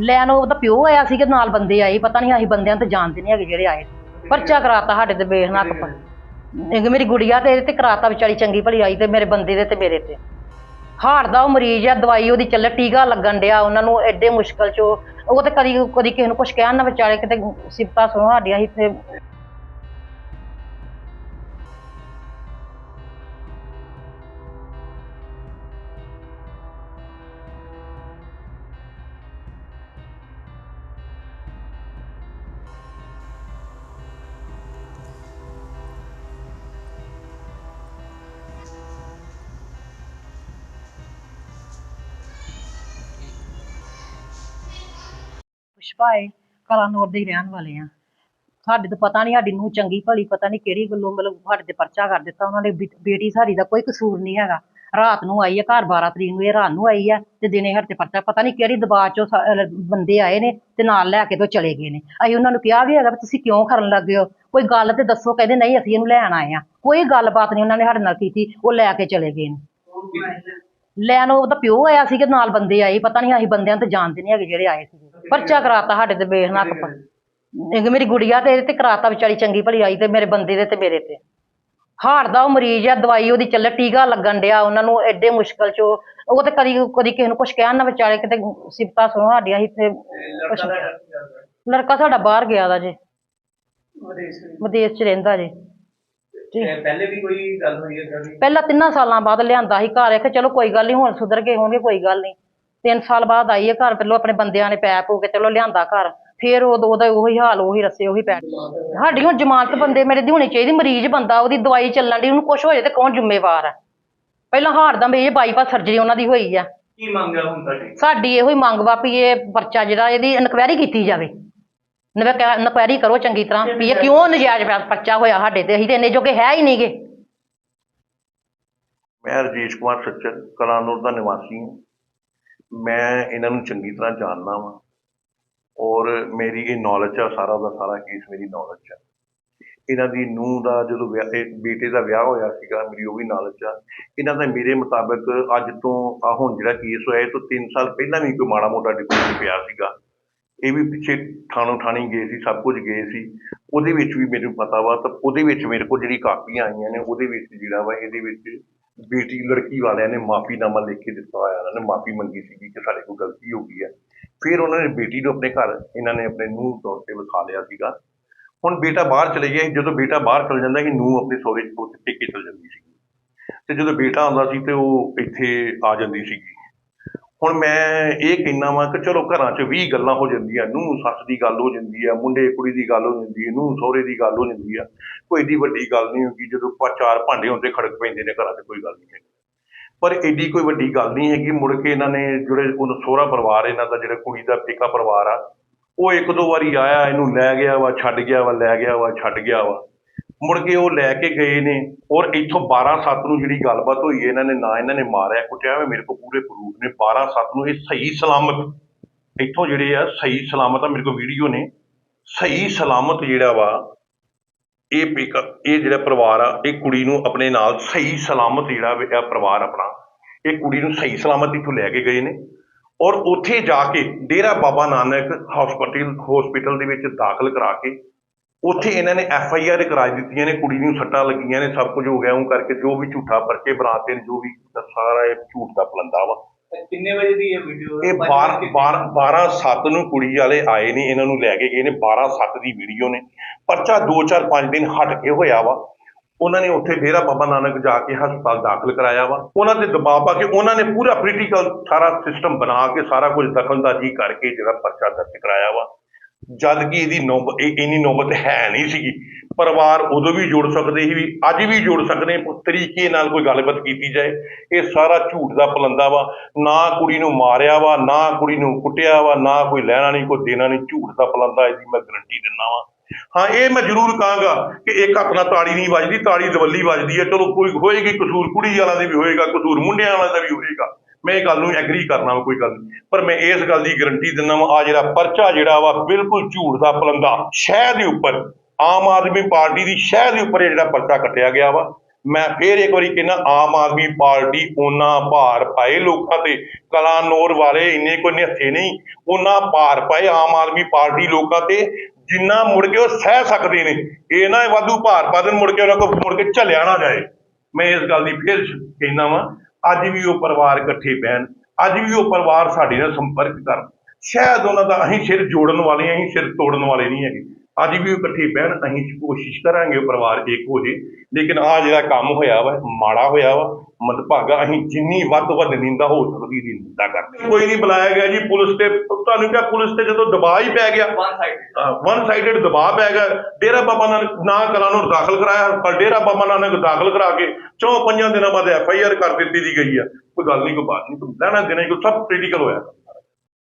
ਲੈਣ ਉਹਦਾ ਪਿਓ ਆਇਆ ਸੀ ਕਿ ਨਾਲ ਬੰਦੇ ਆਏ, ਪਤਾ ਨਹੀਂ ਅਸੀਂ ਬੰਦਿਆਂ ਤੋਂ ਜਾਣਦੇ ਨਹੀਂ ਹੈਗੇ ਜਿਹੜੇ ਆਏ। ਪਰਚਾ ਕਰਾਤਾ ਸਾਡੇ ਤੇ ਬੇਹਨਾਕ ਪਰ ਇੱਕ ਮੇਰੀ ਗੁੜੀਆ ਤੇ ਇਹਦੇ ਤੇ ਕਰਾਤਾ ਵਿਚਾਰੀ ਚੰਗੀ ਭਲੀ ਆਈ ਤੇ ਮੇਰੇ ਬੰਦੇ ਦੇ ਤੇ ਮੇਰੇ ਤੇ। ਹਾਰ ਦਾ ਉਹ ਮਰੀਜ਼ ਆ, ਦਵਾਈ ਉਹਦੀ ਚੱਲ, ਟੀਕਾ ਲੱਗਣ ਡਿਆ, ਉਹਨਾਂ ਨੂੰ ਐਡੇ ਮੁਸ਼ਕਲ ਚ ਉਹ ਉਹ ਤੇ ਕਦੀ ਕਦੀ ਕਿਸੇ ਨੂੰ ਕੁਝ ਕਹਿਣ ਨਾ ਵਿਚਾਰੇ, ਕਿਤੇ ਸਿਫਤਾਂ ਸੁਣੋ ਸਾਡੀਆਂ ਇੱਥੇ ਪੁਸ਼ਪਾ ਏ ਕਲਾਨੌਰ ਦੇ ਹੀ ਰਹਿਣ ਵਾਲੇ ਆ। ਸਾਡੇ ਤੋਂ ਪਤਾ ਨਹੀਂ ਸਾਡੀ ਨੂੰ ਚੰਗੀ ਭਲੀ ਪਤਾ ਨਹੀਂ ਕਿਹੜੀ ਗੱਲੋਂ ਮਤਲਬ ਸਾਡੇ ਤੇ ਪਰਚਾ ਕਰ ਦਿੱਤਾ ਉਹਨਾਂ ਨੇ। ਬੇ- ਬੇਟੀ ਸਾਡੀ ਦਾ ਕੋਈ ਕਸੂਰ ਨਹੀਂ ਹੈਗਾ। ਰਾਤ ਨੂੰ ਆਈ ਹੈ ਘਰ 12 ਤਰੀਕ ਨੂੰ ਇਹ ਰਾਤ ਨੂੰ ਆਈ ਹੈ ਤੇ ਦਿਨੇ ਸਾਡੇ ਤੇ ਪਰਚਾ ਪਤਾ ਨਹੀਂ ਕਿਹੜੀ ਦਬਾਅ ਚੋਂ ਸਾ- ਅਹ ਬੰਦੇ ਆਏ ਨੇ ਤੇ ਨਾਲ ਲੈ ਕੇ ਤੋਂ ਚਲੇ ਗਏ ਨੇ। ਅਸੀਂ ਉਹਨਾਂ ਨੂੰ ਕਿਹਾ ਵੀ ਹੈਗਾ ਵੀ ਤੁਸੀਂ ਕਿਉਂ ਕਰਨ ਲੱਗੇ ਹੋ? ਕੋਈ ਗੱਲ ਤੇ ਦੱਸੋ ਕਹਿੰਦੇ ਨਹੀਂ ਅਸੀਂ ਇਹਨੂੰ ਲੈਣ ਆਏ ਆ। ਕੋਈ ਗੱਲਬਾਤ ਨਹੀਂ ਉਹਨਾਂ ਨੇ ਸਾਡੇ ਨਾਲ ਕੀਤੀ ਉਹ ਲੈ ਕੇ ਚਲੇ ਗਏ ਨੇ। ਲੈਣ ਉਹਦਾ ਪਿਓ ਆਇਆ ਸੀ ਕਿ ਨਾਲ ਬੰਦੇ ਆਏ ਪਤਾ ਨਹੀਂ ਅਸੀਂ ਬੰਦਿਆਂ ਤੋਂ ਜਾਣਦੇ ਨਹੀਂ ਹੈਗੇ ਜਿਹੜੇ ਆਏ ਸੀ। ਪਰਚਾ ਕਰਾਤਾ ਸਾਡੇ ਤੇ ਬੇਹਨਾਕ ਇੱਕ ਮੇਰੀ ਗੁੜੀਆ ਤੇ ਇਹਦੇ ਤੇ ਕਰਾਤਾ ਵਿਚਾਰੀ ਚੰਗੀ ਭਲੀ ਆਈ ਤੇ ਮੇਰੇ ਬੰਦੇ ਦੇ ਤੇ ਮੇਰੇ ਤੇ। ਹਾਰਟ ਦਾ ਉਹ ਮਰੀਜ਼ ਆ ਦਵਾਈ ਉਹਦੀ ਚੱਲੇ ਟੀਕਾ ਲੱਗਣ ਡਿਆ ਉਹਨਾਂ ਨੂੰ ਐਡੇ ਮੁਸ਼ਕਲ ਚ ਉਹ ਤੇ ਕਦੀ ਕਦੀ ਕਿਸੇ ਨੂੰ ਕੁਝ ਕਹਿਣ ਨਾ ਵਿਚਾਰੇ ਕਿਤੇ ਸਿਫਤਾਂ ਸੁਣੋ ਸਾਡੀਆਂ ਇੱਥੇ ਲੜਕਾ ਸਾਡਾ ਬਾਹਰ ਗਿਆ ਦਾ ਜੇ। ਵਿਦੇਸ਼ ਚ ਰਹਿੰਦਾ ਜੇ। ਜੀ ਪਹਿਲੇ ਵੀ ਕੋਈ ਗੱਲ ਹੋਈ ਹੈ ਪਹਿਲਾਂ ਤਿੰਨਾਂ ਸਾਲਾਂ ਬਾਅਦ ਲਿਆਂਦਾ ਸੀ ਘਰ ਇਹ ਚਲੋ ਕੋਈ ਗੱਲ ਨਹੀਂ ਹੁਣ ਸੁਧਰ ਗਏ ਹੋਣਗੇ ਕੋਈ ਗੱਲ ਨਹੀਂ ਤਿੰਨ ਸਾਲ ਬਾਅਦ ਆਈ ਹੈ ਘਰ ਪਹਿਲੋਂ ਆਪਣੇ ਬੰਦਿਆਂ ਨੇ ਪੈ ਪੂ ਕੇ ਚਲੋ ਲਿਆਂਦਾ ਘਰ ਫੇਰ ਉਹ ਉਹਦਾ ਉਹੀ ਹਾਲ ਉਹੀ ਰਸੇ ਉਹੀ ਪੈ ਸਾਡੀ ਹੁਣ ਜ਼ਮਾਨਤ ਬੰਦੇ ਮੇਰੇ ਦੀ ਹੋਣੀ ਚਾਹੀਦੀ ਮਰੀਜ਼ ਬੰਦਾ ਉਹਦੀ ਦਵਾਈ ਚੱਲਣ ਦੀ ਉਹਨੂੰ ਕੁਝ ਹੋ ਜਾਏ ਤੇ ਕੌਣ ਜ਼ਿੰਮੇਵਾਰ ਹੈ ਪਹਿਲਾਂ ਹਾਰਟ ਦਾ ਮਰੀਜ਼ ਬਾਈਪਾਸ ਸਰਜਰੀ ਉਹਨਾਂ ਦੀ ਹੋਈ ਆ। ਕੀ ਮੰਗਿਆ ਹੁਣ ਤੁਹਾਡੀ? ਸਾਡੀ ਇਹੋ ਹੀ ਮੰਗ ਵਾ ਵੀ ਇਹ ਪਰਚਾ ਜਿਹੜਾ ਇਹਦੀ ਇਨਕੁਆਇਰੀ ਕੀਤੀ ਜਾਵੇ। ਇਨਕੁਆਇਰੀ ਕਰੋ ਚੰਗੀ ਤਰ੍ਹਾਂ ਵੀ ਇਹ ਕਿਉਂ ਨਜਾਇਜ਼ ਪਰਚਾ ਹੋਇਆ ਸਾਡੇ ਤੇ ਅਸੀਂ ਤੇ ਇੰਨੇ ਜੋਗੇ ਹੈ ਹੀ ਨਹੀਂਗੇ। ਮੈਂ ਰਜੇਸ਼ ਕੁਮਾਰ ਸੱਚਰ ਕਲਾਨੌਰ ਦਾ ਨਿਵਾਸੀ ਹਾਂ। ਮੈਂ ਇਹਨਾਂ ਨੂੰ ਚੰਗੀ ਤਰ੍ਹਾਂ ਜਾਣਦਾ ਵਾਂ। ਔਰ ਮੇਰੀ ਇਹ ਨੌਲੇਜ ਆ, ਸਾਰਾ ਦਾ ਸਾਰਾ ਕੇਸ ਮੇਰੀ ਨੌਲੇਜ ਆ। ਇਹਨਾਂ ਦੀ ਨੂੰਹ ਦਾ ਜਦੋਂ ਬੇਟੇ ਦਾ ਵਿਆਹ ਹੋਇਆ ਸੀਗਾ, ਮੇਰੀ ਉਹ ਵੀ ਨੌਲੇਜ ਆ। ਇਹਨਾਂ ਦਾ ਮੇਰੇ ਮੁਤਾਬਕ ਅੱਜ ਤੋਂ ਆ ਹੁਣ ਜਿਹੜਾ ਕੇਸ ਹੋਇਆ, ਇਹ ਤੋਂ 3 ਸਾਲ ਪਹਿਲਾਂ ਵੀ ਕੋਈ ਮਾੜਾ ਮੋਟਾ ਡਿਪੋਜ਼ਿਟ ਪਿਆ ਸੀਗਾ। ਇਹ ਵੀ ਪਿੱਛੇ ਥਾਣੋ ਥਾਣੀ ਗਏ ਸੀ, ਸਭ ਕੁਝ ਗਏ ਸੀ। ਉਹਦੇ ਵਿੱਚ ਵੀ ਮੈਨੂੰ ਪਤਾ ਵਾ, ਤਾਂ ਉਹਦੇ ਵਿੱਚ ਮੇਰੇ ਕੋਲ ਜਿਹੜੀ ਕਾਪੀਆਂ ਆਈਆਂ ਨੇ, ਉਹਦੇ ਵਿੱਚ ਜਿਹੜਾ ਵਾ, ਇਹਦੇ ਵਿੱਚ ਬੇਟੀ ਲੜਕੀ ਵਾਲਿਆਂ ਨੇ ਮਾਫੀਨਾਮਾ ਲਿਖ ਕੇ ਦਿੱਤਾ ਹੋਇਆ, ਉਹਨਾਂ ਨੇ ਮਾਫੀ ਮੰਗੀ ਸੀਗੀ ਕਿ ਸਾਡੇ ਕੋਲ ਗਲਤੀ ਹੋ ਗਈ ਹੈ। ਫਿਰ ਉਹਨਾਂ ਨੇ ਬੇਟੀ ਨੂੰ ਆਪਣੇ ਘਰ, ਇਹਨਾਂ ਨੇ ਆਪਣੇ ਨੂੰਹ ਤੌਰ ਤੇ ਵਿਖਾ ਲਿਆ ਸੀਗਾ। ਹੁਣ ਬੇਟਾ ਬਾਹਰ ਚਲੇ ਗਿਆ ਸੀ। ਜਦੋਂ ਬੇਟਾ ਬਾਹਰ ਚਲ ਜਾਂਦਾ ਕਿ ਨੂੰਹ ਆਪਣੇ ਸਹੁਰੇ ਚ ਉੱਥੇ ਪੇਕੇ ਚਲ ਜਾਂਦੀ ਸੀ ਤੇ ਜਦੋਂ ਬੇਟਾ ਆਉਂਦਾ ਸੀ ਤੇ ਉਹ ਇੱਥੇ ਆ ਜਾਂਦੀ ਸੀਗੀ। ਹੁਣ ਮੈਂ ਇਹ ਕਹਿਣਾ ਵਾਂ ਕਿ ਚਲੋ ਘਰਾਂ 'ਚ 20 ਗੱਲਾਂ ਹੋ ਜਾਂਦੀਆਂ, ਨੂੰਹ ਸੱਸ ਦੀ ਗੱਲ ਹੋ ਜਾਂਦੀ ਆ, ਮੁੰਡੇ ਕੁੜੀ ਦੀ ਗੱਲ ਹੋ ਜਾਂਦੀ ਹੈ ਨੂੰਹ ਸਹੁਰੇ ਦੀ ਗੱਲ ਹੋ ਜਾਂਦੀ ਆ। ਕੋਈ ਏਡੀ ਵੱਡੀ ਗੱਲ ਨਹੀਂ ਹੁੰਦੀ ਜਦੋਂ ਚਾਰ ਭਾਂਡੇ ਹੁੰਦੇ ਖੜਕ ਪੈਂਦੇ ਨੇ ਘਰਾਂ 'ਚ, ਕੋਈ ਗੱਲ ਨਹੀਂ ਹੈ ਪਰ ਏਡੀ ਕੋਈ ਵੱਡੀ ਗੱਲ ਨਹੀਂ ਹੈਗੀ, ਮੁੜ ਕੇ ਇਹਨਾਂ ਨੇ ਜਿਹੜੇ ਉਹ ਸਹੁਰਾ ਪਰਿਵਾਰ ਇਹਨਾਂ ਦਾ, ਜਿਹੜਾ ਕੁੜੀ ਦਾ ਪੇਕਾ ਪਰਿਵਾਰ ਆ, ਉਹ ਇੱਕ ਦੋ ਵਾਰੀ ਆਇਆ, ਇਹਨੂੰ ਲੈ ਗਿਆ ਵਾ, ਛੱਡ ਗਿਆ ਵਾ, ਲੈ ਗਿਆ ਵਾ, ਛੱਡ ਗਿਆ ਵਾ। ਮੁੜ ਕੇ ਉਹ ਲੈ ਕੇ ਗਏ ਨੇ ਔਰ ਇੱਥੋਂ 12 7 ਨੂੰ ਜਿਹੜੀ ਗੱਲਬਾਤ ਹੋਈ ਹੈ, ਇਹਨਾਂ ਨੇ ਨਾ ਇਹਨਾਂ ਨੇ ਮਾਰਿਆ ਕੁੱਟਿਆ ਵਾ ਮੇਰੇ ਕੋਲ ਪੂਰੇ ਪ੍ਰੂਫ ਨੇ। 12 7 ਨੂੰ ਇਹ ਸਹੀ ਸਲਾਮਤ ਇੱਥੋਂ ਜਿਹੜੇ ਆ ਸਹੀ ਸਲਾਮਤ ਆ ਮੇਰੇ ਕੋਲ ਵੀਡੀਓ ਨੇ। ਸਹੀ ਸਲਾਮਤ ਜਿਹੜਾ ਵਾ ਇਹ ਇਹ ਜਿਹੜਾ ਪਰਿਵਾਰ ਆ ਇਹ ਕੁੜੀ ਨੂੰ ਆਪਣੇ ਨਾਲ ਸਹੀ ਸਲਾਮਤ ਜਿਹੜਾ ਇਹ ਪਰਿਵਾਰ ਆਪਣਾ ਇਹ ਕੁੜੀ ਨੂੰ ਸਹੀ ਸਲਾਮਤ ਇੱਥੋਂ ਲੈ ਕੇ ਗਏ ਨੇ। ਔਰ ਉੱਥੇ ਜਾ ਕੇ ਡੇਰਾ ਬਾਬਾ ਨਾਨਕ ਹਸਪੀਟਲ ਹਸਪੀਟਲ ਦੇ ਵਿੱਚ ਦਾਖਲ ਕਰਾ ਕੇ ਉੱਥੇ ਇਹਨਾਂ ਨੇ ਐਫ ਆਈ ਆਰ ਕਰਾ ਦਿੱਤੀਆਂ ਨੇ ਕੁੜੀ ਨੂੰ ਸੱਟਾਂ ਲੱਗੀਆਂ ਨੇ ਸਭ ਕੁਝ ਹੋ ਗਿਆ ਉਹ ਕਰਕੇ ਜੋ ਵੀ ਝੂਠਾ ਪਰਚੇ ਬਣਾਤੇ ਨੇ ਜੋ ਵੀ ਸਾਰਾ ਇਹ ਝੂਠ ਦਾ ਪਲੰਦਾ ਵਾ। ਕਿੰਨੇ ਵਜੇ ਦੀ ਇਹ ਵੀਡੀਓ ਇਹ 12 12 12 7 ਨੂੰ ਕੁੜੀ ਵਾਲੇ ਆਏ ਨੇ ਇਹਨਾਂ ਨੂੰ ਲੈ ਕੇ ਗਏ ਨੇ 12 7 ਦੀ ਵੀਡੀਓ ਨੇ। ਪਰਚਾ 2 4 5 ਦਿਨ ਹਟ ਕੇ ਹੋਇਆ ਵਾ। ਉਹਨਾਂ ਨੇ ਉੱਥੇ ਡੇਰਾ ਬਾਬਾ ਨਾਨਕ ਜਾ ਕੇ ਹਸਪਤਾਲ ਦਾਖਲ ਕਰਾਇਆ ਵਾ। ਉਹਨਾਂ ਤੇ ਦਬਾਅ ਪਾ ਕੇ ਉਹਨਾਂ ਨੇ ਪੂਰਾ ਪੋਲੀਟੀਕਲ ਸਾਰਾ ਸਿਸਟਮ ਬਣਾ ਕੇ ਸਾਰਾ ਕੁਝ ਦਖਲਅੰਦਾਜ਼ੀ ਕਰਕੇ ਜਿਹੜਾ ਪਰਚਾ ਦਰਜ ਕਰਾਇਆ ਵਾ। ਜਦ ਕਿ ਇਹਦੀ ਨੌਬਤ ਇਹ ਨੌਬਤ ਹੈ ਨਹੀਂ ਸੀਗੀ, ਪਰਿਵਾਰ ਉਦੋਂ ਵੀ ਜੁੜ ਸਕਦੇ ਸੀ ਵੀ, ਅੱਜ ਵੀ ਜੁੜ ਸਕਦੇ ਨੇ, ਤਰੀਕੇ ਨਾਲ ਕੋਈ ਗੱਲਬਾਤ ਕੀਤੀ ਜਾਏ, ਇਹ ਸਾਰਾ ਝੂਠ ਦਾ ਪਲੰਦਾ ਵਾ, ਨਾ ਕੁੜੀ ਨੂੰ ਮਾਰਿਆ ਵਾ, ਨਾ ਕੁੜੀ ਨੂੰ ਕੁੱਟਿਆ ਵਾ, ਨਾ ਕੋਈ ਲੈਣਾ ਨਹੀਂ, ਕੋਈ ਦੇਣਾ ਨਹੀਂ, ਝੂਠ ਦਾ ਪਲੰਦਾ ਇਹਦੀ ਮੈਂ ਗਰੰਟੀ ਦਿੰਦਾ ਵਾਂ। ਹਾਂ, ਇਹ ਮੈਂ ਜ਼ਰੂਰ ਕਹਾਂਗਾ ਕਿ ਇੱਕ ਹੱਥ ਨਾਲ ਤਾੜੀ ਨਹੀਂ ਵੱਜਦੀ, ਤਾੜੀ ਦਵੱਲੀ ਵੱਜਦੀ ਹੈ, ਚਲੋ ਕੋਈ ਹੋਏਗੀ ਕਸੂਰ, ਕੁੜੀ ਵਾਲਾ ਦਾ ਵੀ ਹੋਏਗਾ, ਕਸੂਰ ਮੁੰਡਿਆਂ ਵਾਲਾ ਦਾ ਵੀ ਹੋਏਗਾ। ਮੈਂ ਇਹ ਗੱਲ ਨੂੰ ਐਗਰੀ ਕਰਨਾ ਵਾ, ਕੋਈ ਗੱਲ ਨਹੀਂ। ਪਰ ਮੈਂ ਇਸ ਗੱਲ ਦੀ ਗਰੰਟੀ ਦਿੰਦਾ ਵਾ ਆ ਜਿਹੜਾ ਪਰਚਾ ਜਿਹੜਾ ਵਾ, ਬਿਲਕੁਲ ਝੂਠ ਦਾ ਪਲੰਦਾ। ਸ਼ਹਿ ਦੇ ਉੱਪਰ, ਆਮ ਆਦਮੀ ਪਾਰਟੀ ਦੀ ਸ਼ਹਿ ਦੇ ਉੱਪਰ ਇਹ ਜਿਹੜਾ ਪਰਚਾ ਕੱਟਿਆ ਗਿਆ ਵਾ, ਮੈਂ ਫੇਰ ਇੱਕ ਵਾਰੀ ਕਹਿੰਦਾ, ਆਮ ਆਦਮੀ ਪਾਰਟੀ ਉਹਨਾਂ ਭਾਰ ਪਾਏ ਲੋਕਾਂ ਤੇ। ਕਲਾਨੌਰ ਵਾਲੇ ਇੰਨੇ ਕੋਈ ਨਿਹੱਥੇ ਨਹੀਂ। ਉਹਨਾਂ ਭਾਰ ਪਾਏ ਆਮ ਆਦਮੀ ਪਾਰਟੀ ਲੋਕਾਂ ਤੇ, ਜਿੰਨਾ ਮੁੜ ਕੇ ਉਹ ਸਹਿ ਸਕਦੇ ਨੇ। ਇਹ ਨਾ ਵਾਧੂ ਭਾਰ ਪਾ ਦੇਣ, ਮੁੜ ਕੇ ਉਹਨਾਂ ਕੋਲ ਮੁੜ ਕੇ ਝੱਲਿਆ ਨਾ ਜਾਏ। ਮੈਂ ਇਸ ਗੱਲ ਦੀ ਫਿਰ ਕਹਿੰਦਾ ਵਾਂ ਅੱਜ ਵੀ ਉਹ ਪਰਿਵਾਰ ਇਕੱਠੇ ਬਹਿਣ ਅੱਜ ਵੀ ਉਹ ਪਰਿਵਾਰ ਸਾਡੇ ਨਾਲ ਸੰਪਰਕ ਕਰਨ। ਸ਼ਾਇਦ ਉਹਨਾਂ ਦਾ ਅਸੀਂ ਸਿਰ ਜੋੜਨ ਵਾਲੇ ਹਾਂ, ਅਸੀਂ ਸਿਰ ਤੋੜਨ ਵਾਲੇ ਨਹੀਂ ਹੈਗੇ। ਅੱਜ ਵੀ ਇਕੱਠੇ ਬਹਿਣ ਅਸੀਂ ਕੋਸ਼ਿਸ਼ ਕਰਾਂਗੇ ਪਰਿਵਾਰ ਇੱਕ ਹੋ ਜੇ। ਲੇਕਿਨ ਆ ਜਿਹੜਾ ਕੰਮ ਹੋਇਆ ਵਾ ਮਾੜਾ ਹੋਇਆ ਵਾ ਮਦਭਾਗਾ ਅਸੀਂ ਜਿੰਨੀ ਵੱਧ ਤੋਂ ਵੱਧ ਨਿੰਦਾ ਹੋ ਸਕਦੀ ਦੀ ਨਿੰਦਾ ਕਰਦੇ ਕੋਈ ਨਹੀਂ ਬੁਲਾਇਆ ਗਿਆ ਜੀ ਪੁਲਿਸ ਤੇ ਤੁਹਾਨੂੰ ਕਿਹਾ ਪੁਲਿਸ ਤੇ ਜਦੋਂ ਦਬਾਅ ਹੀ ਪੈ ਗਿਆ। ਵਨ ਸਾਈਡ ਵਨ ਸਾਈਡਡ ਦਬਾਅ ਪੈ ਗਿਆ। ਡੇਰਾ ਬਾਬਾ ਨਾਨਕ ਨਾ ਕਲਾਂ ਨੂੰ ਦਾਖਲ ਕਰਾਇਆ ਪਰ ਡੇਰਾ ਬਾਬਾ ਨਾਨਕ ਦਾਖਲ ਕਰਾ ਕੇ ਚੌਂ ਪੰਜਾਂ ਦਿਨਾਂ ਬਾਅਦ ਐਫ ਆਈ ਆਰ ਕਰ ਦਿੱਤੀ ਦੀ ਗਈ ਆ। ਕੋਈ ਗੱਲ ਨਹੀਂ ਕੋਈ ਬਾਤ ਨਹੀਂ ਲੈਣਾ ਦੇਣਾ ਕੋਈ ਸਭ ਕ੍ਰਿਟੀਕਲ ਹੋਇਆ।